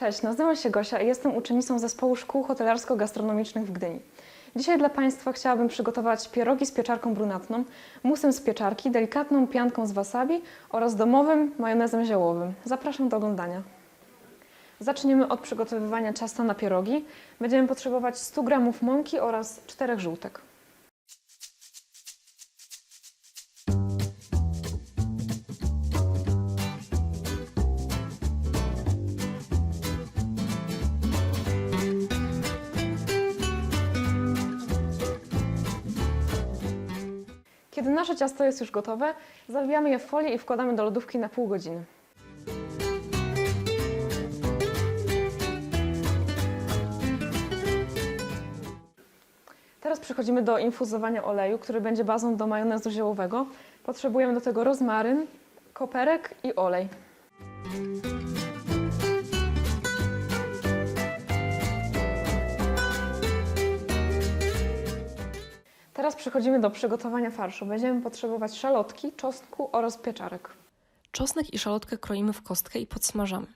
Cześć, nazywam się Gosia i jestem uczennicą zespołu szkół hotelarsko-gastronomicznych w Gdyni. Dzisiaj dla Państwa chciałabym przygotować pierogi z pieczarką brunatną, musem z pieczarki, delikatną pianką z wasabi oraz domowym majonezem ziołowym. Zapraszam do oglądania. Zaczniemy od przygotowywania ciasta na pierogi. Będziemy potrzebować 100 g mąki oraz 4 żółtek. Kiedy nasze ciasto jest już gotowe, zawijamy je w folię i wkładamy do lodówki na pół godziny. Teraz przechodzimy do infuzowania oleju, który będzie bazą do majonezu ziołowego. Potrzebujemy do tego rozmaryn, koperek i olej. Teraz przechodzimy do przygotowania farszu. Będziemy potrzebować szalotki, czosnku oraz pieczarek. Czosnek i szalotkę kroimy w kostkę i podsmażamy.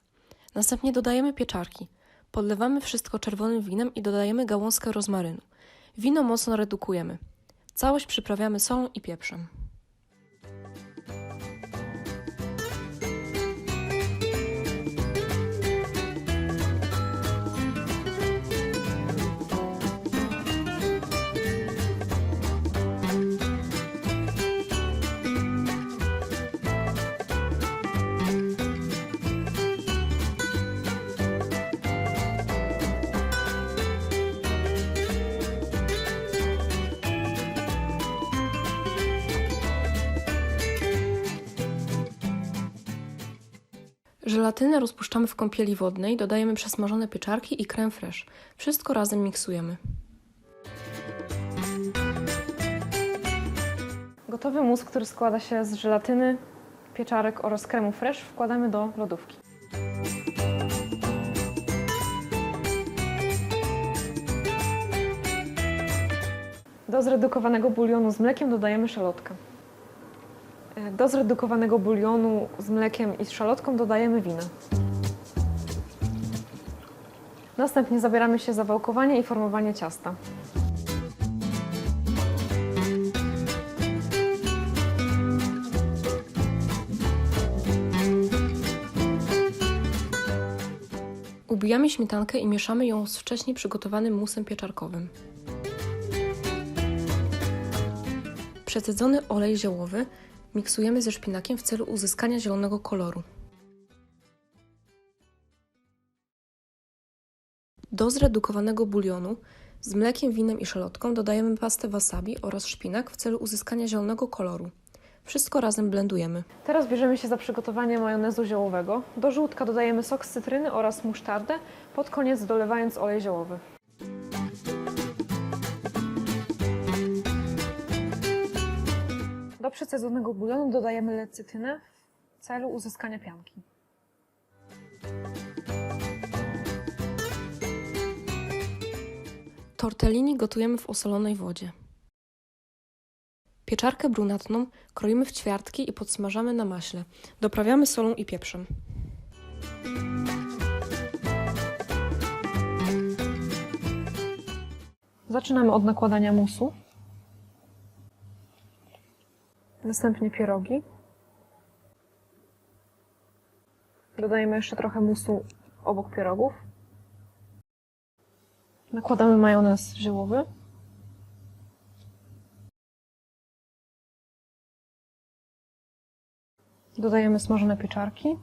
Następnie dodajemy pieczarki. Podlewamy wszystko czerwonym winem i dodajemy gałązkę rozmarynu. Wino mocno redukujemy. Całość przyprawiamy solą i pieprzem. Żelatynę rozpuszczamy w kąpieli wodnej, dodajemy przesmażone pieczarki i creme fraiche. Wszystko razem miksujemy. Gotowy mus, który składa się z żelatyny, pieczarek oraz kremu fresh, wkładamy do lodówki. Do zredukowanego bulionu z mlekiem dodajemy szalotkę. E, Do zredukowanego bulionu z mlekiem i z szalotką dodajemy wino. Następnie zabieramy się za wałkowanie i formowanie ciasta. Ubijamy śmietankę i mieszamy ją z wcześniej przygotowanym musem pieczarkowym. Przecedzony olej ziołowy miksujemy ze szpinakiem w celu uzyskania zielonego koloru. Do zredukowanego bulionu z mlekiem, winem i szalotką dodajemy pastę wasabi oraz szpinak w celu uzyskania zielonego koloru. Wszystko razem blendujemy. Teraz bierzemy się za przygotowanie majonezu ziołowego. Do żółtka dodajemy sok z cytryny oraz musztardę, pod koniec dolewając olej ziołowy. Do przecedzonego bulionu dodajemy lecytynę w celu uzyskania pianki. Tortellini gotujemy w osolonej wodzie. Pieczarkę brunatną kroimy w ćwiartki i podsmażamy na maśle. Doprawiamy solą i pieprzem. Zaczynamy od nakładania musu. Następnie pierogi. Dodajemy jeszcze trochę musu obok pierogów. Nakładamy majonez ziołowy. Dodajemy smażone pieczarki.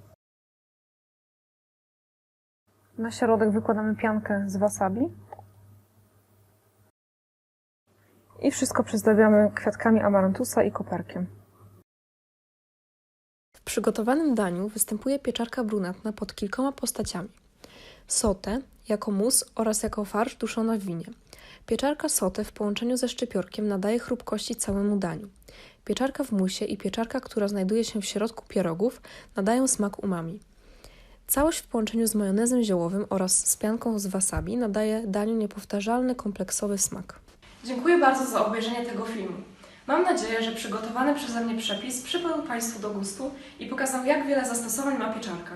Na środek wykładamy piankę z wasabi. I wszystko przyzdabiamy kwiatkami amarantusa i koperkiem. W przygotowanym daniu występuje pieczarka brunatna pod kilkoma postaciami. Sotę jako mus oraz jako farsz duszona w winie. Pieczarka sotę w połączeniu ze szczypiorkiem nadaje chrupkości całemu daniu. Pieczarka w musie i pieczarka, która znajduje się w środku pierogów, nadają smak umami. Całość w połączeniu z majonezem ziołowym oraz z pianką z wasabi nadaje daniu niepowtarzalny, kompleksowy smak. Dziękuję bardzo za obejrzenie tego filmu. Mam nadzieję, że przygotowany przeze mnie przepis przypadł Państwu do gustu i pokazał, jak wiele zastosowań ma pieczarka.